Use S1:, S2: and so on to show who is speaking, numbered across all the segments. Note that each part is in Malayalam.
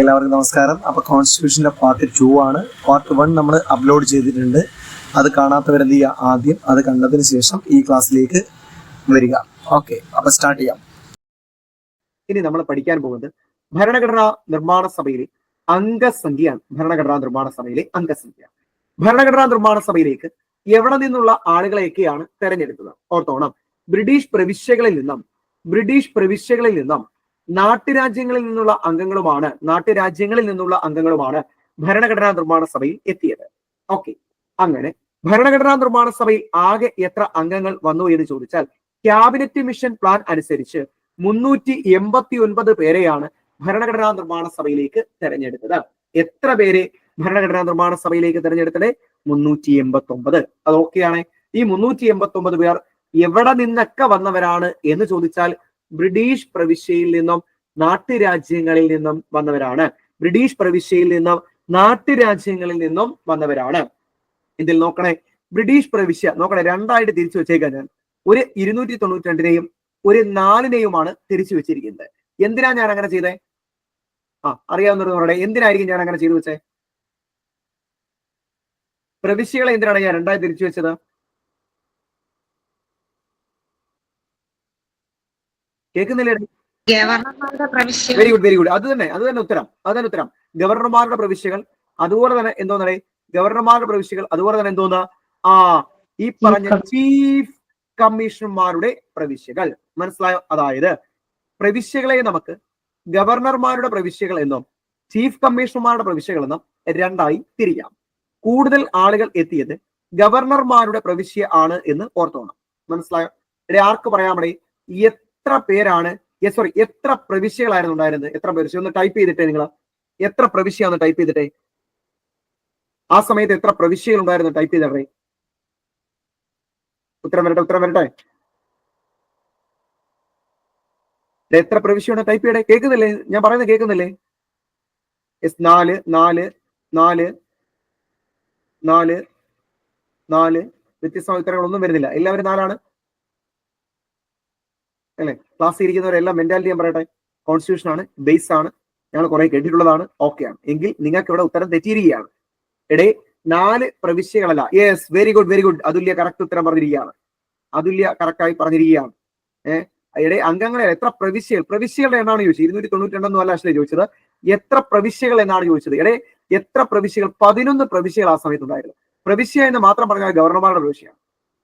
S1: എല്ലാവർക്കും നമസ്കാരം. അപ്പൊ കോൺസ്റ്റിറ്റ്യൂഷന്റെ പാർട്ട് ടു ആണ്. പാർട്ട് വൺ നമ്മൾ അപ്ലോഡ് ചെയ്തിട്ടുണ്ട്. അത് കാണാത്തവരെന്ത് ചെയ്യുക ആദ്യം അത് കണ്ടതിന് ശേഷം ഈ ക്ലാസ്സിലേക്ക് വരിക. ഓക്കെ അപ്പൊ സ്റ്റാർട്ട് ചെയ്യാം.
S2: ഇനി നമ്മൾ പഠിക്കാൻ പോകുന്നത് ഭരണഘടനാ നിർമ്മാണ സഭയിലെ അംഗസംഖ്യയാണ്. ഭരണഘടനാ നിർമ്മാണ സഭയിലെ അംഗസംഖ്യ. ഭരണഘടനാ നിർമ്മാണ സഭയിലേക്ക് എവിടെ നിന്നുള്ള ആളുകളെയൊക്കെയാണ് തെരഞ്ഞെടുത്തത്? ഓർത്തോണം. ബ്രിട്ടീഷ് പ്രവിശ്യകളിൽ നിന്നും ബ്രിട്ടീഷ് പ്രവിശ്യകളിൽ നിന്നും നാട്ടുരാജ്യങ്ങളിൽ നിന്നുള്ള അംഗങ്ങളുമാണ് നാട്ടുരാജ്യങ്ങളിൽ നിന്നുള്ള അംഗങ്ങളുമാണ് ഭരണഘടനാ നിർമ്മാണ സഭയിൽ എത്തിയത്. ഓക്കെ അങ്ങനെ ഭരണഘടനാ നിർമ്മാണ സഭയിൽ ആകെ എത്ര അംഗങ്ങൾ വന്നു എന്ന് ചോദിച്ചാൽ ക്യാബിനറ്റ് മിഷൻ പ്ലാൻ അനുസരിച്ച് മുന്നൂറ്റി എൺപത്തി ഒൻപത് പേരെയാണ് ഭരണഘടനാ നിർമ്മാണ സഭയിലേക്ക് തെരഞ്ഞെടുത്തത്. എത്ര പേരെ ഭരണഘടനാ നിർമ്മാണ സഭയിലേക്ക് തെരഞ്ഞെടുത്തത്? മുന്നൂറ്റി എൺപത്തി ഒമ്പത് അത് ഓക്കെയാണ് ഈ മുന്നൂറ്റി എൺപത്തി ഒമ്പത് പേർ എവിടെ നിന്നൊക്കെ വന്നവരാണ് എന്ന് ചോദിച്ചാൽ ബ്രിട്ടീഷ് പ്രവിശ്യയിൽ നിന്നും നാട്ടുരാജ്യങ്ങളിൽ നിന്നും വന്നവരാണ്. ബ്രിട്ടീഷ് പ്രവിശ്യയിൽ നിന്നും നാട്ടുരാജ്യങ്ങളിൽ നിന്നും വന്നവരാണ്. ഇതിൽ നോക്കണേ ബ്രിട്ടീഷ് പ്രവിശ്യ നോക്കണേ രണ്ടായിട്ട് തിരിച്ചു വെച്ചേക്കാൻ ഞാൻ. ഒരു ഇരുന്നൂറ്റി തൊണ്ണൂറ്റി രണ്ടിനെയും ഒരു നാലിനെയുമാണ് തിരിച്ചു വെച്ചിരിക്കുന്നത്. എന്തിനാ ഞാൻ അങ്ങനെ ചെയ്തേ? ആ അറിയാവുന്നവർ പറയട്ടെ എന്തിനായിരിക്കും ഞാൻ അങ്ങനെ ചെയ്തു വെച്ചേ? പ്രവിശ്യകളെ എന്തിനാണ് ഞാൻ രണ്ടായി തിരിച്ചു വെച്ചത്? കേൾക്കുന്നില്ലേ? വെരി ഗുഡ് വെരി ഗുഡ് അത് തന്നെ അത് തന്നെ ഉത്തരം അത് തന്നെ ഉത്തരം. ഗവർണർമാരുടെ പ്രവിശ്യകൾ അതുപോലെ തന്നെ എന്തോന്നേ ഗവർണർമാരുടെ പ്രവിശ്യകൾ അതുപോലെ തന്നെ എന്തോന്ന്? ആ ഈ പറഞ്ഞ ചീഫ് കമ്മീഷണർമാരുടെ പ്രവിശ്യകൾ. മനസ്സിലായോ? അതായത് പ്രവിശ്യകളെ നമുക്ക് ഗവർണർമാരുടെ പ്രവിശ്യകൾ എന്നും ചീഫ് കമ്മീഷണർമാരുടെ പ്രവിശ്യകൾ എന്നും രണ്ടായി തിരിയാം കൂടുതൽ ആളുകൾ എത്തിയത് ഗവർണർമാരുടെ പ്രവിശ്യ ആണ് എന്ന് ഓർത്തോണം. മനസ്സിലായോ? ആർക്ക് പറ്റേ എത്ര പേരാണ് സോറി എത്ര പ്രവിശ്യകളായിരുന്നു ഉണ്ടായിരുന്നത്? എത്ര പ്രവിശ്യ ഒന്ന് ടൈപ്പ് ചെയ്തിട്ടേ നിങ്ങൾ എത്ര പ്രവിശ്യ ഒന്ന് ടൈപ്പ് ചെയ്തിട്ടേ? ആ സമയത്ത് എത്ര പ്രവിശ്യകൾ ഉണ്ടായിരുന്നു ടൈപ്പ് ചെയ്തേ ഉത്തരം വരട്ടെ ഉത്തരം വരട്ടെ. എത്ര പ്രവിശ്യമാണ് ടൈപ്പ് ചെയ്യടേ? കേൾക്കുന്നില്ലേ? ഞാൻ പറയുന്നത് കേൾക്കുന്നില്ലേ? എസ് നാല് നാല് നാല് നാല് നാല്. വ്യത്യസ്ത ഉത്തരങ്ങളൊന്നും വരുന്നില്ല. എല്ലാവരും നാലാണ്? അല്ലേ? ക്ലാസ്സിൽ ഇരിക്കുന്നവരെല്ലാം മെന്റാലിറ്റി ഞാൻ പറയട്ടെ കോൺസ്റ്റിറ്റ്യൂഷൻ ആണ് ബേസ് ആണ് ഞങ്ങൾ കുറെ കേട്ടിട്ടുള്ളതാണ് ആണ്. എങ്കിൽ നിങ്ങൾക്ക് ഇവിടെ ഉത്തരം തെറ്റിയിരിക്കുകയാണ്. എടേ നാല് പ്രവിശ്യകളല്ല. Yes very good very good Athulya correct ഉത്തരം പറഞ്ഞിരിക്കുകയാണ്. അതുല്യ കറക്റ്റായി പറഞ്ഞിരിക്കുകയാണ്. ഏഹ് അംഗങ്ങളെ എത്ര പ്രവിശ്യകൾ? പ്രവിശ്യകളുടെ എണ്ണമാണ് ചോദിച്ചത്. ഇരുന്നൂറ്റി തൊണ്ണൂറ്റി രണ്ടെന്നും അല്ല ചോദിച്ചത്. എത്ര പ്രവിശ്യകൾ എന്നാണ് ചോദിച്ചത്? എടേ എത്ര പ്രവിശ്യകൾ? പതിനൊന്ന് പ്രവിശ്യകൾ ആ സമയത്ത് ഉണ്ടായിരുന്നു പ്രവിശ്യ എന്ന് മാത്രം പറഞ്ഞാൽ ഗവർണർമാരുടെ പ്രവിശ്യയാണ്.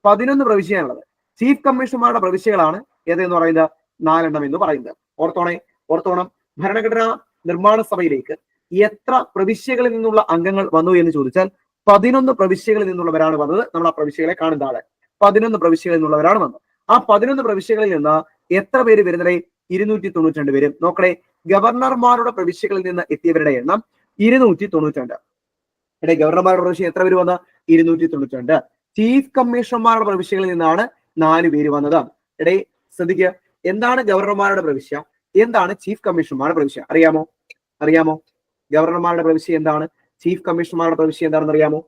S2: പതിനൊന്ന് പ്രവിശ്യയാണുള്ളത്. ചീഫ് കമ്മീഷണർമാരുടെ പ്രവിശ്യകളാണ് ഏതെന്ന് പറയുന്നത്? നാലെണ്ണം എന്ന് പറയുന്നത്. ഓർത്തോണേ ഓർത്തോണം ഭരണഘടനാ നിർമ്മാണ സഭയിലേക്ക് എത്ര പ്രവിശ്യകളിൽ നിന്നുള്ള അംഗങ്ങൾ വന്നു എന്ന് ചോദിച്ചാൽ പതിനൊന്ന് പ്രവിശ്യകളിൽ നിന്നുള്ളവരാണ് വന്നത്. നമ്മൾ ആ പ്രവിശ്യകളെ കാണുന്ന ആളെ പതിനൊന്ന് പ്രവിശ്യകളിൽ നിന്നുള്ളവരാണ് വന്നത്. ആ പതിനൊന്ന് പ്രവിശ്യകളിൽ നിന്ന് എത്ര പേര് വരുന്നത് ഇരുന്നൂറ്റി തൊണ്ണൂറ്റി പേരും. നോക്കണേ ഗവർണർമാരുടെ പ്രവിശ്യകളിൽ നിന്ന് എത്തിയവരുടെ എണ്ണം ഇരുന്നൂറ്റി തൊണ്ണൂറ്റി ഇവിടെ ഗവർണർമാരുടെ പ്രവിശ്യ എത്ര പേര് വന്ന? ഇരുന്നൂറ്റി തൊണ്ണൂറ്റി ചീഫ് കമ്മീഷണർമാരുടെ പ്രവിശ്യകളിൽ നിന്നാണ് നാല് പേര് വന്നത്. ഇടേ ശ്രദ്ധിക്കുക. എന്താണ് ഗവർണർമാരുടെ പ്രവിശ്യ? എന്താണ് ചീഫ് കമ്മീഷണർമാരുടെ പ്രവിശ്യ? അറിയാമോ? അറിയാമോ? ഗവർണർമാരുടെ പ്രവിശ്യ എന്താണ്? ചീഫ് കമ്മീഷണർമാരുടെ പ്രവിശ്യ എന്താണെന്ന് അറിയാമോ?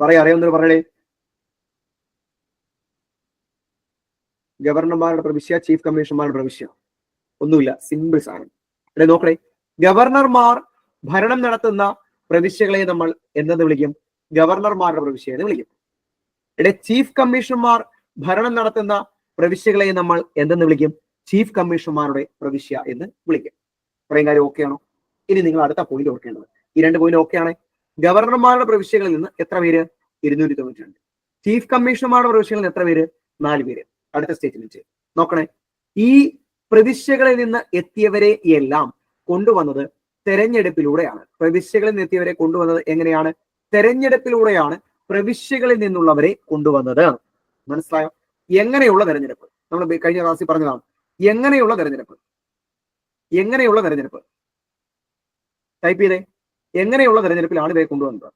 S2: പറയാ അറിയാവുന്നവർ പറയണേ ഗവർണർമാരുടെ പ്രവിശ്യ ചീഫ് കമ്മീഷണർമാരുടെ പ്രവിശ്യ. ഒന്നുമില്ല സിമ്പിൾ സാധനം. അല്ലെ നോക്കണേ. ഗവർണർമാർ ഭരണം നടത്തുന്ന പ്രവിശ്യകളെ നമ്മൾ എന്തെന്ന് വിളിക്കും? ഗവർണർമാരുടെ പ്രവിശ്യ എന്ന് വിളിക്കും. ഇവിടെ ചീഫ് കമ്മീഷണർമാർ ഭരണം നടത്തുന്ന പ്രവിശ്യകളെ നമ്മൾ എന്തെന്ന് വിളിക്കും? ചീഫ് കമ്മീഷണർമാരുടെ പ്രവിശ്യ എന്ന് വിളിക്കും. ഇത്രയും കാര്യം ഓക്കെ ആണോ? ഇനി നിങ്ങൾ അടുത്ത പോയിന്റ് ഓർക്കേണ്ടത്. ഈ രണ്ട് പോയിന്റ് ഓക്കെ ആണ്? ഗവർണർമാരുടെ പ്രവിശ്യകളിൽ നിന്ന് എത്ര പേര്? ഇരുന്നൂറ്റി തൊണ്ണൂറ്റി രണ്ട് ചീഫ് കമ്മീഷണർമാരുടെ പ്രവിശ്യകളിൽ നിന്ന് എത്ര പേര്? നാല് പേര്. അടുത്ത സ്റ്റേറ്റ്മെന്റ് നോക്കണേ. ഈ പ്രവിശ്യകളിൽ നിന്ന് എത്തിയവരെ എല്ലാം കൊണ്ടുവന്നത് തെരഞ്ഞെടുപ്പിലൂടെയാണ്. പ്രവിശ്യകളിൽ നിന്ന് എത്തിയവരെ കൊണ്ടുവന്നത് എങ്ങനെയാണ്? തെരഞ്ഞെടുപ്പിലൂടെയാണ് പ്രവിശ്യകളിൽ നിന്നുള്ളവരെ കൊണ്ടുവന്നത്. മനസ്സിലായോ? എങ്ങനെയുള്ള തെരഞ്ഞെടുപ്പ്? നമ്മൾ കഴിഞ്ഞ ക്ലാസ്സിൽ പറഞ്ഞതാണ്. എങ്ങനെയുള്ള തെരഞ്ഞെടുപ്പ്? എങ്ങനെയുള്ള തെരഞ്ഞെടുപ്പ്? ടൈപ്പ് ചെയ്തേ. എങ്ങനെയുള്ള തെരഞ്ഞെടുപ്പിലാണ് ഇവരെ കൊണ്ടുവന്നത്?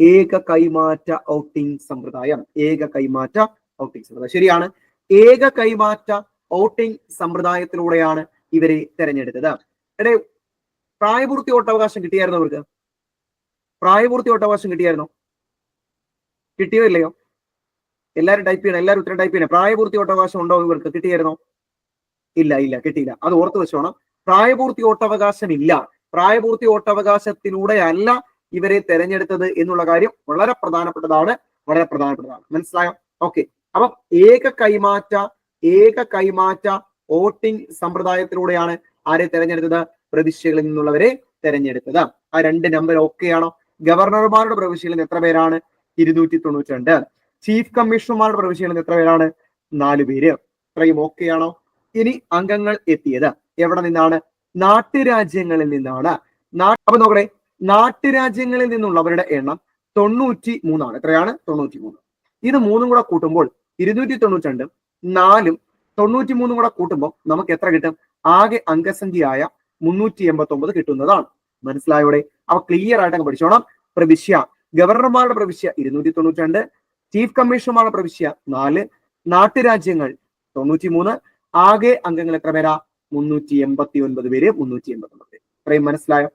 S2: ഏക കൈമാറ്റ ഔട്ടിംഗ് സമ്പ്രദായം. ഏക കൈമാറ്റ ഔട്ടിംഗ് സമ്പ്രദായം. ശരിയാണ്. ഏക കൈമാറ്റ ഔട്ടിംഗ് സമ്പ്രദായത്തിലൂടെയാണ് ഇവരെ തെരഞ്ഞെടുത്തത്. എടേ പ്രായപൂർത്തി വോട്ടവകാശം കിട്ടിയായിരുന്നു അവർക്ക് പ്രായപൂർത്തി ഓട്ടവകാശം കിട്ടിയായിരുന്നോ? കിട്ടിയോ ഇല്ലയോ? എല്ലാവരും ടൈപ്പ് ചെയ്യണം എല്ലാവരും ഉത്തരം ടൈപ്പ് ചെയ്യണം. പ്രായപൂർത്തി ഓട്ടവകാശം ഉണ്ടോ ഇവർക്ക്? കിട്ടിയായിരുന്നോ? ഇല്ല ഇല്ല കിട്ടിയില്ല. അത് ഓർത്ത് വെച്ചോണം. പ്രായപൂർത്തി ഓട്ടവകാശം ഇല്ല പ്രായപൂർത്തി ഓട്ടവകാശത്തിലൂടെ അല്ല ഇവരെ തെരഞ്ഞെടുത്തത് എന്നുള്ള കാര്യം വളരെ പ്രധാനപ്പെട്ടതാണ്. വളരെ പ്രധാനപ്പെട്ടതാണ്. മനസ്സിലായോ? ഓക്കെ അപ്പം ഏക കൈമാറ്റ ഏക കൈമാറ്റ വോട്ടിംഗ് സമ്പ്രദായത്തിലൂടെയാണ് ആരെ തെരഞ്ഞെടുത്തത്? പ്രവിശ്യകളിൽ നിന്നുള്ളവരെ തെരഞ്ഞെടുത്തത്. ആ രണ്ട് നമ്പർ ഓക്കെയാണോ ഗവർണർമാരുടെ പ്രവിശ്യകളിൽ എത്ര പേരാണ്? ഇരുന്നൂറ്റി തൊണ്ണൂറ്റി രണ്ട് ചീഫ് കമ്മീഷണർമാരുടെ പ്രവിശ്യകളിൽ എത്ര പേരാണ്? നാല് പേര്. ഇത്രയും ഓക്കെയാണോ ഇനി അംഗങ്ങൾ എത്തിയത് എവിടെ നിന്നാണ്? നാട്ടുരാജ്യങ്ങളിൽ നിന്നാണ്. അപ്പൊ നോക്കണേ. നാട്ടുരാജ്യങ്ങളിൽ നിന്നുള്ളവരുടെ എണ്ണം തൊണ്ണൂറ്റി മൂന്നാണ് എത്രയാണ്? തൊണ്ണൂറ്റി മൂന്ന് ഇത് മൂന്നും കൂടെ കൂട്ടുമ്പോൾ ഇരുന്നൂറ്റി തൊണ്ണൂറ്റി രണ്ടും നാലും തൊണ്ണൂറ്റി മൂന്നും കൂടെ കൂട്ടുമ്പോൾ നമുക്ക് എത്ര കിട്ടും? ആകെ അംഗസംഖ്യയായ മുന്നൂറ്റി എൺപത്തി ഒമ്പത് കിട്ടുന്നതാണ് മനസ്സിലായോടെ അവ ക്ലിയർ ആയിട്ട് അങ്ങ് പഠിച്ചോണം. പ്രവിശ്യ ഗവർണർമാരുടെ പ്രവിശ്യ ഇരുന്നൂറ്റി തൊണ്ണൂറ്റി രണ്ട് ചീഫ് കമ്മീഷണർമാരുടെ പ്രവിശ്യ നാല് നാട്ടുരാജ്യങ്ങൾ തൊണ്ണൂറ്റി മൂന്ന് ആകെ അംഗങ്ങൾ എത്ര പേരാ? മുന്നൂറ്റി എൺപത്തി ഒൻപത് പേര് മുന്നൂറ്റി എൺപത്തി ഒൻപത് പേര്. ഇത്രയും മനസ്സിലായോ?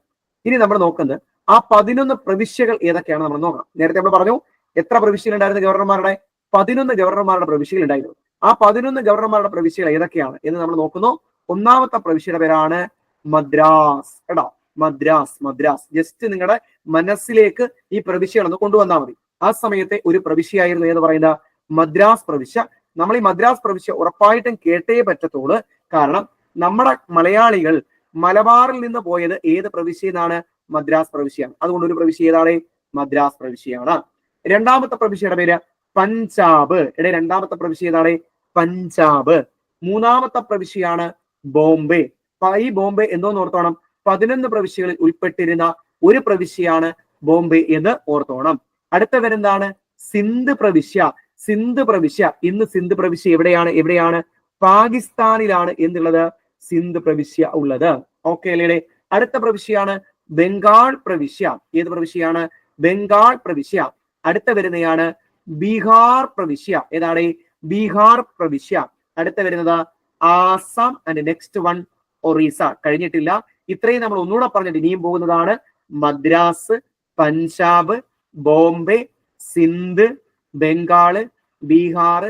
S2: ഇനി നമ്മൾ നോക്കുന്നത് ആ പതിനൊന്ന് പ്രവിശ്യകൾ ഏതൊക്കെയാണ് നമ്മൾ നോക്കാം. നേരത്തെ നമ്മൾ പറഞ്ഞു എത്ര പ്രവിശ്യകൾ ഉണ്ടായിരുന്നു ഗവർണർമാരുടെ? പതിനൊന്ന് ഗവർണർമാരുടെ പ്രവിശ്യകൾ ഉണ്ടായിരുന്നു. ആ പതിനൊന്ന് ഗവർണർമാരുടെ പ്രവിശ്യകൾ ഏതൊക്കെയാണ് എന്ന് നമ്മൾ നോക്കുന്നു. ഒന്നാമത്തെ പ്രവിശ്യയുടെ പേരാണ് മദ്രാസ് കേട്ടോ? മദ്രാസ് മദ്രാസ്. ജസ്റ്റ് നിങ്ങളുടെ മനസ്സിലേക്ക് ഈ പ്രവിശ്യകളൊന്ന് കൊണ്ടുവന്നാൽ മതി. ആ സമയത്തെ ഒരു പ്രവിശ്യയായിരുന്നു എന്ന് പറയുന്ന? മദ്രാസ് പ്രവിശ്യ. നമ്മൾ ഈ മദ്രാസ് പ്രവിശ്യ ഉറപ്പായിട്ടും കേട്ടേ പറ്റത്തുള്ളൂ. കാരണം നമ്മുടെ മലയാളികൾ മലബാറിൽ നിന്ന് പോയത് ഏത് പ്രവിശ്യയിൽ മദ്രാസ് പ്രവിശ്യയാണ്. അതുകൊണ്ട് ഒരു പ്രവിശ്യ ഏതാണ്? മദ്രാസ് പ്രവിശ്യയാണ്. രണ്ടാമത്തെ പ്രവിശ്യയുടെ പേര് പഞ്ചാബ്. ഇവിടെ രണ്ടാമത്തെ പ്രവിശ്യ ഏതാണ്? പഞ്ചാബ്. മൂന്നാമത്തെ പ്രവിശ്യയാണ് ബോംബെ. ഈ ബോംബെ എന്തോന്ന് ഓർത്തോണം? പതിനൊന്ന് പ്രവിശ്യകളിൽ ഉൾപ്പെട്ടിരുന്ന ഒരു പ്രവിശ്യയാണ് ബോംബെ എന്ന് ഓർത്തോണം. അടുത്ത വരുന്നതാണ് സിന്ധ് പ്രവിശ്യ. സിന്ധ് പ്രവിശ്യ. ഇന്ന് സിന്ധ് പ്രവിശ്യ എവിടെയാണ്? എവിടെയാണ്? പാകിസ്ഥാനിലാണ് എന്നുള്ളത് സിന്ധ് പ്രവിശ്യ ഉള്ളത്. ഓക്കെ അല്ലേ അടുത്ത പ്രവിശ്യയാണ് ബംഗാൾ പ്രവിശ്യ. ഏത് പ്രവിശ്യയാണ്? ബംഗാൾ പ്രവിശ്യ. അടുത്ത വരുന്നതാണ് ബീഹാർ പ്രവിശ്യ. ഏതാണ്? ബീഹാർ പ്രവിശ്യ. അടുത്ത വരുന്നത് Assam. And next one Orissa. കഴിഞ്ഞിട്ടില്ല. ഇത്രയും നമ്മൾ ഒന്നുകൂടെ പറഞ്ഞിട്ട് ഇനിയും പോകുന്നതാണ് മദ്രാസ് പഞ്ചാബ് ബോംബെ സിന്ധ് ബംഗാൾ ബീഹാർ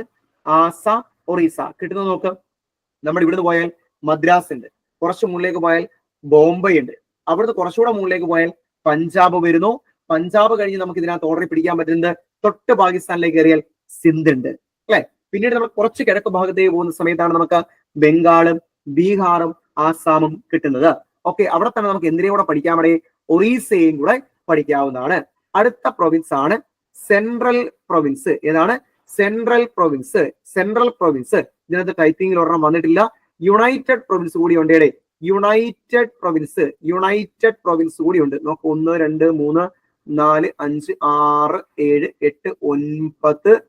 S2: ആസാം ഒറീസ. കിട്ടുന്നത് നോക്ക്. നമ്മൾ ഇവിടുന്ന് പോയാൽ മദ്രാസ് ഉണ്ട് കുറച്ച് മുകളിലേക്ക് പോയാൽ ബോംബെ ഉണ്ട് അവിടുന്ന് കുറച്ചുകൂടെ മുകളിലേക്ക് പോയാൽ പഞ്ചാബ് വരുന്നു. പഞ്ചാബ് കഴിഞ്ഞ് നമുക്ക് ഇതിനകത്ത് ഓർഡർ പിടിക്കാൻ പറ്റുന്നത് തൊട്ട് പാകിസ്ഥാനിലേക്ക് കയറിയാൽ സിന്ധ് ഉണ്ട്. അല്ലെ? പിന്നീട് നമ്മൾ കുറച്ച് കിഴക്ക് ഭാഗത്തേക്ക് പോകുന്ന സമയത്താണ് നമുക്ക് ബംഗാളും ബീഹാറും ആസാമും കിട്ടുന്നത്. ഓക്കെ അവിടെ തന്നെ നമുക്ക് എന്തിനേയും കൂടെ പഠിക്കാൻ വേണ്ടി? ഒറീസയും കൂടെ പഠിക്കാവുന്നതാണ്. അടുത്ത പ്രൊവിൻസ് ആണ് സെൻട്രൽ പ്രൊവിൻസ് ഏതാണ്? സെൻട്രൽ പ്രൊവിൻസ് സെൻട്രൽ പ്രൊവിൻസ് ഇതിനകത്ത് ടൈപ്പിംഗിൽ ഒരെണ്ണം വന്നിട്ടില്ല. യുണൈറ്റഡ് പ്രൊവിൻസ് കൂടി ഉണ്ട് യുണൈറ്റഡ് പ്രൊവിൻസ് യുണൈറ്റഡ് പ്രൊവിൻസ് കൂടി ഉണ്ട്. നോക്ക് ഒന്ന് രണ്ട് മൂന്ന് നാല് അഞ്ച് ആറ് ഏഴ് എട്ട് ഒൻപത്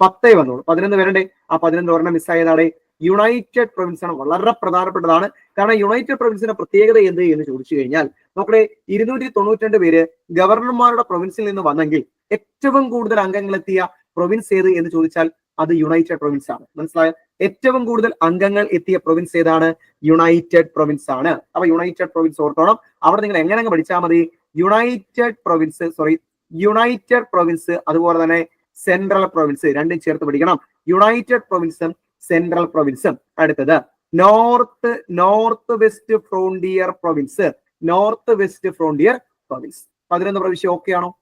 S2: പത്തേ വന്നോളൂ. പതിനൊന്ന് വരണ്ടേ? ആ പതിനൊന്ന് ഒരെണ്ണം മിസ്സായതാണ് യുണൈറ്റഡ് പ്രൊവിൻസ് ആണ് വളരെ പ്രധാനപ്പെട്ടതാണ്. കാരണം യുണൈറ്റഡ് പ്രൊവിൻസിന്റെ പ്രത്യേകത എന്ത് എന്ന് ചോദിച്ചു കഴിഞ്ഞാൽ നോക്കട്ടെ ഇരുന്നൂറ്റി തൊണ്ണൂറ്റി പേര് ഗവർണർമാരുടെ പ്രൊവിൻസിൽ നിന്ന് വന്നെങ്കിൽ ഏറ്റവും കൂടുതൽ അംഗങ്ങൾ എത്തിയ പ്രൊവിൻസ് ഏത് എന്ന് ചോദിച്ചാൽ അത് യുണൈറ്റഡ് പ്രൊവിൻസ് ആണ്. മനസ്സിലായ? ഏറ്റവും കൂടുതൽ അംഗങ്ങൾ എത്തിയ പ്രൊവിൻസ് ഏതാണ്? യുണൈറ്റഡ് പ്രൊവിൻസ് ആണ്. അപ്പൊ യുണൈറ്റഡ് പ്രൊവിൻസ് ഓർത്തോണം. അവിടെ നിങ്ങൾ എങ്ങനെ പഠിച്ചാൽ മതി? United province sorry united province അതുപോലെ തന്നെ സെൻട്രൽ പ്രൊവിൻസ് രണ്ടും ചേർത്ത് പഠിക്കണം. യുണൈറ്റഡ് പ്രൊവിൻസും സെൻട്രൽ പ്രൊവിൻസും അടുത്തത് north north west frontier province north west frontier province പതിനൊന്ന് പ്രവിശ്യ ഓക്കെ ആണോ?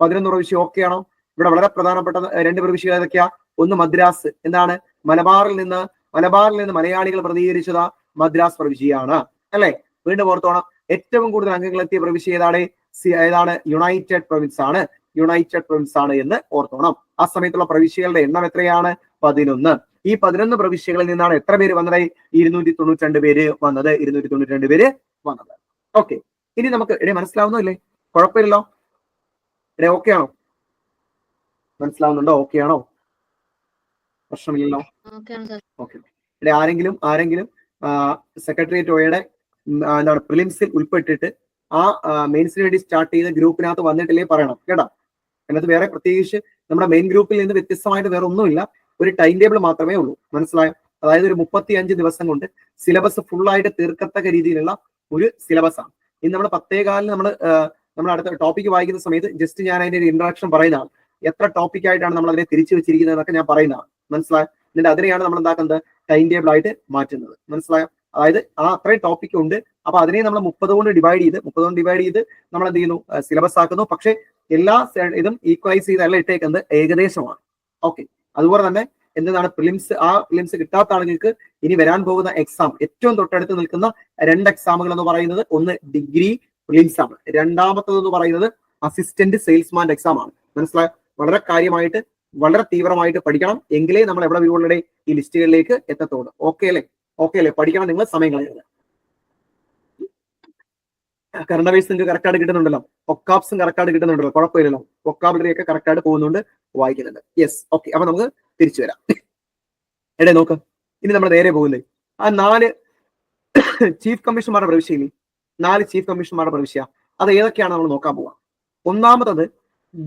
S2: പതിനൊന്ന് പ്രവിശ്യ ഓക്കെ ആണോ? ഇവിടെ വളരെ പ്രധാനപ്പെട്ട രണ്ട് പ്രവിശ്യകൾ ഏതൊക്കെയാ? ഒന്ന് മദ്രാസ്. എന്താണ്? മലബാറിൽ നിന്ന് മലബാറിൽ നിന്ന് മലയാളികൾ പ്രതികരിച്ചത് മദ്രാസ് പ്രവിശ്യയാണ്. അല്ലെ? വീണ്ടും ഓർത്തോണം ഏറ്റവും കൂടുതൽ അംഗങ്ങൾ എത്തിയ പ്രവിശ്യ ഏതാണ്? ഏതാണ്? യുണൈറ്റഡ് പ്രൊവിൻസ് ആണ്. യുണൈറ്റഡ് പ്രൊവിൻസ് ആണ് എന്ന് ഓർത്തോണം. ആ സമയത്തുള്ള പ്രവിശ്യകളുടെ എണ്ണം എത്രയാണ്? പതിനൊന്ന്. ഈ പതിനൊന്ന് പ്രവിശ്യകളിൽ നിന്നാണ് എത്ര പേര് വന്നത് ഇരുന്നൂറ്റി തൊണ്ണൂറ്റി രണ്ട് പേര് വന്നത്. ഇരുന്നൂറ്റി തൊണ്ണൂറ്റി രണ്ട് പേര് വന്നത്. ഓക്കെ ഇനി നമുക്ക് ഇടേ മനസ്സിലാവുന്നില്ലേ കുഴപ്പമില്ലല്ലോ. ഇടേ ഓക്കെ ആണോ? മനസ്സിലാവുന്നുണ്ടോ? ഓക്കെ ആണോ? പ്രശ്നമില്ലല്ലോ. ഓക്കെ ഇവിടെ ആരെങ്കിലും ആരെങ്കിലും സെക്രട്ടേറിയറ്റ് ഒയുടെ എന്താണ് പ്രിലിംസിൽ ഉൾപ്പെട്ടിട്ട് ആ മെയിൻസിന് വേണ്ടി സ്റ്റാർട്ട് ചെയ്ത ഗ്രൂപ്പിനകത്ത് വന്നിട്ടില്ലേ പറയണം. കേട്ടോ? അതിനകത്ത് വേറെ പ്രത്യേകിച്ച് നമ്മുടെ മെയിൻ ഗ്രൂപ്പിൽ നിന്ന് വ്യത്യസ്തമായിട്ട് വേറെ ഒന്നുമില്ല. ഒരു ടൈം ടേബിൾ മാത്രമേ ഉള്ളൂ. മനസ്സിലായോ? അതായത് ഒരു മുപ്പത്തി അഞ്ച് ദിവസം കൊണ്ട് സിലബസ് ഫുൾ ആയിട്ട് തീർക്കത്തക്ക രീതിയിലുള്ള ഒരു സിലബസ് ആണ്. ഇന്ന് നമ്മൾ പത്തേകാലിന് നമ്മൾ നമ്മൾ അടുത്ത ടോപ്പിക്ക് വായിക്കുന്ന സമയത്ത് ജസ്റ്റ് ഞാൻ അതിന്റെ ഒരു ഇൻട്രഡക്ഷൻ പറയുന്നതാണ്. എത്ര ടോപ്പിക് ആയിട്ടാണ് നമ്മൾ അതിനെ തിരിച്ചു വെച്ചിരിക്കുന്നത് എന്നൊക്കെ ഞാൻ പറയുന്നതാണ്. മനസ്സിലായോ? എന്നിട്ട് അതിനെയാണ് നമ്മൾ എന്താക്കുന്നത്? ടൈം ടേബിൾ ആയിട്ട് മാറ്റുന്നത്. മനസ്സിലായോ? അതായത് ആ അത്രയും ടോപ്പിക് ഉണ്ട്. അപ്പൊ അതിനെ നമ്മൾ മുപ്പത് കൊണ്ട് ഡിവൈഡ് ചെയ്ത് മുപ്പത് കൊണ്ട് ഡിവൈഡ് ചെയ്ത് നമ്മൾ എന്ത് ചെയ്യുന്നു? സിലബസ് ആക്കുന്നു. പക്ഷേ എല്ലാ ഇതും ഈക്വലൈസ് ചെയ്തല്ല ഇട്ടേക്കുന്നത് ഏകദേശമാണ്. ഓക്കെ അതുപോലെ തന്നെ എന്താണ് പ്രിലിംസ് ആ പ്രിലിംസ് കിട്ടാത്ത ആളുകൾക്ക് ഇനി വരാൻ പോകുന്ന എക്സാം ഏറ്റവും തൊട്ടടുത്ത് നിൽക്കുന്ന രണ്ട് എക്സാമുകൾ എന്ന് പറയുന്നത് ഒന്ന് ഡിഗ്രി പ്രിലിംസ് ആണ്. രണ്ടാമത്തത് എന്ന് പറയുന്നത് അസിസ്റ്റന്റ് സെയിൽസ്മാൻ എക്സാം ആണ്. മനസ്സിലായ? വളരെ കാര്യമായിട്ട് വളരെ തീവ്രമായിട്ട് പഠിക്കണം. എങ്കിലേ നമ്മൾ എവിടെ വീടുകളുടെ ഈ ലിസ്റ്റുകളിലേക്ക് എത്തത്തുള്ളൂ. ഓക്കെ അല്ലേ? ഓക്കെ അല്ലേ? പഠിക്കണം. നിങ്ങൾ സമയം കളയരുത്. കറണ്ട് അവേഴ്സ് നിങ്ങൾക്ക് കറക്റ്റ് ആയിട്ട് കിട്ടുന്നുണ്ടല്ലോ. ഒക്കാപ്സും കറക്റ്റ് ആയിട്ട് കിട്ടുന്നുണ്ടല്ലോ. കുഴപ്പമില്ലല്ലോ. ഒക്കാബിലറി ഒക്കെ കറക്റ്റ് ആയിട്ട് പോകുന്നുണ്ട്. വായിക്കുന്നുണ്ട്. യെസ് ഓക്കെ അപ്പൊ നമുക്ക് തിരിച്ചു വരാം. എടേ നോക്ക്. ഇനി നമ്മൾ നേരെ പോകുന്നത് ആ നാല് ചീഫ് കമ്മീഷണർമാരുടെ പ്രവിശ്യയില്ലേ നാല് ചീഫ് കമ്മീഷണർമാരുടെ പ്രവിശ്യ. അത് ഏതൊക്കെയാണ് നമ്മൾ നോക്കാൻ പോവാം? ഒന്നാമത്തത്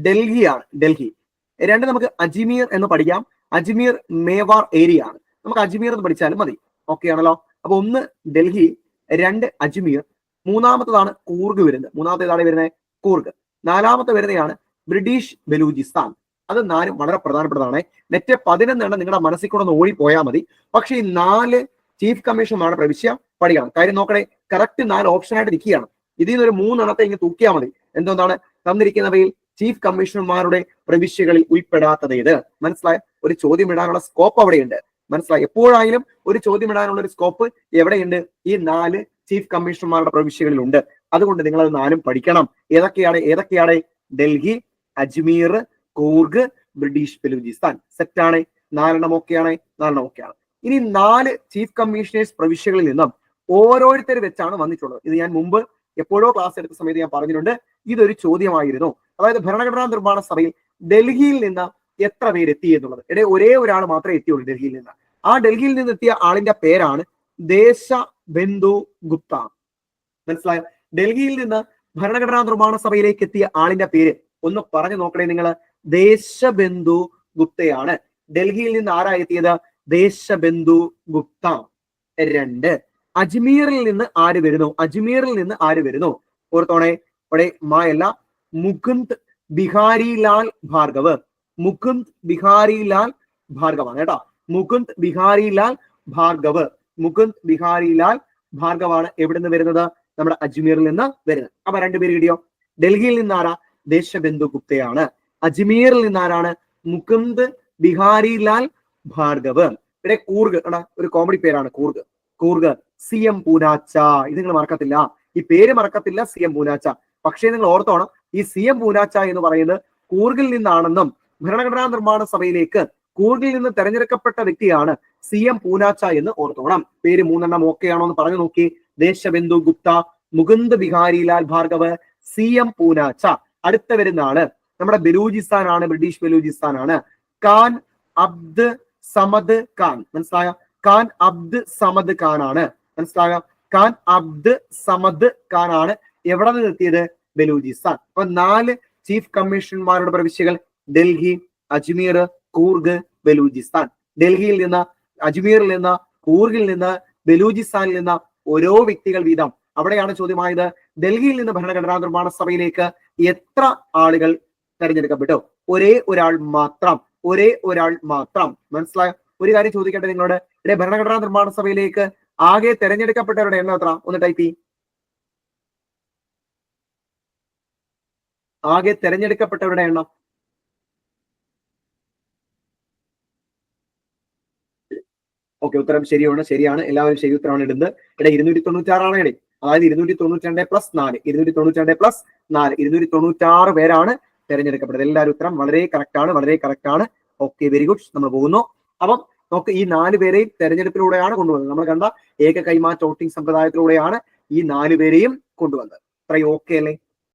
S2: ഡൽഹിയാണ്. ഡൽഹി. രണ്ട് നമുക്ക് അജ്മീർ എന്ന് പഠിക്കാം. അജ്മീർ മേവാർ ഏരിയ ആണ് നമുക്ക് അജ്മീർ എന്ന് പഠിച്ചാലും മതി. ഓക്കെ ആണല്ലോ? അപ്പൊ ഒന്ന് ഡൽഹി രണ്ട് അജ്മീർ. മൂന്നാമത്തതാണ് കൂർഗ് വരുന്നത്. മൂന്നാമത്തേതാണ് വരുന്നത്? കൂർഗ്. നാലാമത്തെ വരുന്നതാണ് ബ്രിട്ടീഷ് ബലൂചിസ്ഥാൻ. അത് നാലും വളരെ പ്രധാനപ്പെട്ടതാണ്. നെറ്റ് പതിനൊന്നെണ്ണം നിങ്ങളുടെ മനസ്സിൽ കൂടെ ഒന്ന് ഓടിപ്പോയാൽ മതി. പക്ഷെ ഈ നാല് ചീഫ് കമ്മീഷണർമാരുടെ പ്രവിശ്യ പഠിക്കണം. കാര്യം നോക്കണേ കറക്റ്റ് നാല് ഓപ്ഷൻ ആയിട്ട് നിൽക്കുകയാണ്. ഇതിൽ നിന്ന് ഒരു മൂന്നെണ്ണത്തെ ഇങ്ങനെ തൂക്കിയാൽ മതി. എന്തുകൊണ്ടാണ്? തന്നിരിക്കുന്നവയിൽ ചീഫ് കമ്മീഷണർമാരുടെ പ്രവിശ്യകളിൽ ഉൾപ്പെടാത്തത് ഇത് മനസ്സിലായ? ഒരു ചോദ്യം ഇടാനുള്ള സ്കോപ്പ് അവിടെയുണ്ട്. മനസ്സിലായി? എപ്പോഴായാലും ഒരു ചോദ്യം ഇടാനുള്ള ഒരു സ്കോപ്പ് എവിടെയുണ്ട്? ഈ നാല് ചീഫ് കമ്മീഷണർമാരുടെ പ്രവിശ്യകളിൽ ഉണ്ട് അതുകൊണ്ട് നിങ്ങൾ അത് നാലും പഠിക്കണം. ഏതൊക്കെയാണ്? ഏതൊക്കെയാണ്? ഡൽഹി അജ്മീർ കൂർഗ് ബ്രിട്ടീഷ് ബലൂചിസ്ഥാൻ. സെറ്റാണ് നാലെണ്ണം ഒക്കെയാണ് നാലെണ്ണം ഒക്കെയാണ് ഇനി നാല് ചീഫ് കമ്മീഷണേഴ്സ് പ്രവിശ്യകളിൽ നിന്നും ഓരോരുത്തർ വെച്ചാണ് വന്നിട്ടുള്ളത്. ഇത് ഞാൻ മുമ്പ് എപ്പോഴോ ക്ലാസ് എടുത്ത സമയത്ത് ഞാൻ പറഞ്ഞിട്ടുണ്ട്. ഇതൊരു ചോദ്യമായിരുന്നു. അതായത് ഭരണഘടനാ നിർമ്മാണ സഭയിൽ ഡൽഹിയിൽ നിന്ന് എത്ര പേര് എത്തി എന്നുള്ളത്. ഇടെ ഒരേ ഒരാൾ മാത്രമേ എത്തിയുള്ളൂ ഡൽഹിയിൽ നിന്ന്. ആ ഡൽഹിയിൽ നിന്ന് എത്തിയ ആളിന്റെ പേരാണ് ദേശ ബന്ധു ഗുപ്ത. മനസ്സിലായോ? ഡൽഹിയിൽ നിന്ന് ഭരണഘടനാ നിർമ്മാണ സഭയിലേക്ക് എത്തിയ ആളിന്റെ പേര് ഒന്ന് പറഞ്ഞു നോക്കണേ നിങ്ങൾ ദേശബന്ധു ഗുപ്തയാണ്. ഡൽഹിയിൽ നിന്ന് ആരാ എത്തിയത് ദേശബന്ധു ഗുപ്ത. രണ്ട്. അജ്മീറിൽ നിന്ന് ആര് വരുന്നു? അജ്മീറിൽ നിന്ന് ആര് വരുന്നു? ഓർത്തോണേ ഇവിടെ മായല്ല. മുകുന്ദ് ബിഹാരി ലാൽ ഭാർഗവ്. മുകുന്ദ് ബിഹാരി ലാൽ ഭാർഗവാണ് കേട്ടോ. മുകുന്ദ് ബിഹാരി ലാൽ ഭാർഗവ്. മുകുന്ദ് ബിഹാരി ലാൽ ഭാർഗവാണ് നിന്ന് വരുന്നത്? നമ്മുടെ അജ്മീറിൽ നിന്ന് വരുന്നത്. അപ്പൊ രണ്ടുപേര് കിട്ടിയോ? ഡൽഹിയിൽ നിന്ന് ആരാ? ദേശബന്ധു ഗുപ്തയാണ്. അജ്മീറിൽ നിന്ന് ആരാണ് മുകുന്ദ് ബിഹാരി ലാൽ ഭാർഗവ്? ഇവിടെ കൂർഗ് എടാ ഒരു കോമഡി പേരാണ് കൂർഗ്. Coorg C M Poonacha. ഇത് നിങ്ങൾ മറക്കത്തില്ല. ഈ പേര് മറക്കത്തില്ല സി എം പൂനാച്ച. പക്ഷേ നിങ്ങൾ ഓർത്തോണം ഈ സി എം പൂനാച്ച എന്ന് പറയുന്നത് കൂർഗിൽ നിന്നാണെന്നും ഭരണഘടനാ നിർമ്മാണ സഭയിലേക്ക് കൂർഗിൽ നിന്ന് തെരഞ്ഞെടുക്കപ്പെട്ട വ്യക്തിയാണ് സി എം പൂനാച്ച എന്ന് ഓർത്തോണം. പേര് മൂന്നെണ്ണം ഓക്കെ ആണോ എന്ന് പറഞ്ഞു നോക്കി. Deshbandhu Gupta Mukund Bihari Lal Bhargav C M Poonacha. അടുത്ത വരുന്ന ആൾ നമ്മുടെ ബലൂചിസ്ഥാൻ ആണ് ബ്രിട്ടീഷ് ബലൂചിസ്ഥാൻ ആണ് ഖാൻ അബ്ദ് സമദ് ഖാൻ. മനസ്സിലായ? ഖാൻ അബ്ദ് സമദ് ഖാൻ ആണ് മനസ്സിലായ? ഖാൻ അബ്ദ് സമദ് ഖാൻ ആണ് എവിടെ നിന്ന് എത്തിയത്? ബലൂചിസ്ഥാൻ. അപ്പൊ നാല് ചീഫ് കമ്മീഷണർമാരുടെ പ്രവിശ്യകൾ ഡൽഹി അജ്മീർ കൂർഗ് ബലൂചിസ്ഥാൻ. ഡൽഹിയിൽ നിന്ന് അജ്മീറിൽ നിന്ന് കൂർഗിൽ നിന്ന് ബലൂചിസ്ഥാനിൽ നിന്ന് ഓരോ വ്യക്തികൾ വീതം. അവിടെയാണ് ചോദ്യമായത് ഡൽഹിയിൽ നിന്ന് ഭരണഘടനാ നിർമ്മാണ സഭയിലേക്ക് എത്ര ആളുകൾ തെരഞ്ഞെടുക്കപ്പെട്ടു ഒരേ ഒരാൾ മാത്രം ഒരേ ഒരാൾ മാത്രം. മനസ്സിലായ? ഒരു കാര്യം ചോദിക്കട്ടെ നിങ്ങളോട്? ഇവിടെ ഭരണഘടനാ നിർമ്മാണ സഭയിലേക്ക് ആകെ തെരഞ്ഞെടുക്കപ്പെട്ടവരുടെ എണ്ണം എത്ര ഒന്ന് ടൈപ്പ് ചെയ്യും. ആകെ തെരഞ്ഞെടുക്കപ്പെട്ടവരുടെ എണ്ണം. ഓക്കെ ഉത്തരം ശരിയാണ് ശരിയാണ്. എല്ലാവരും ശരി ഉത്തരമാണ് ഇടുന്നത്. ഇവിടെ ഇരുന്നൂറ്റി തൊണ്ണൂറ്റി ആറാണ് ഇടയിൽ അതായത് ഇരുന്നൂറ്റി തൊണ്ണൂറ്റി രണ്ട് പ്ലസ് നാല്. ഇരുന്നൂറ്റി തൊണ്ണൂറ്റി രണ്ട് പ്ലസ് നാല്. ഇരുന്നൂറ്റി തൊണ്ണൂറ്റി ആറ് പേരാണ് തെരഞ്ഞെടുക്കപ്പെട്ടത്. എല്ലാവരും ഉത്തരം വളരെ കറക്റ്റ് ആണ് വളരെ കറക്റ്റ് ആണ്. ഓക്കെ വെരി ഗുഡ് നമ്മൾ പോകുന്നു. അപ്പം നമുക്ക് ഈ നാല് പേരെയും തെരഞ്ഞെടുപ്പിലൂടെയാണ് കൊണ്ടുവന്നത്. നമ്മൾ കണ്ട ഏക കൈമാറ്റ വോട്ടിംഗ് സമ്പ്രദായത്തിലൂടെയാണ് ഈ നാല് പേരെയും കൊണ്ടുവന്നത്. അത്രയും ഓക്കെ അല്ലേ?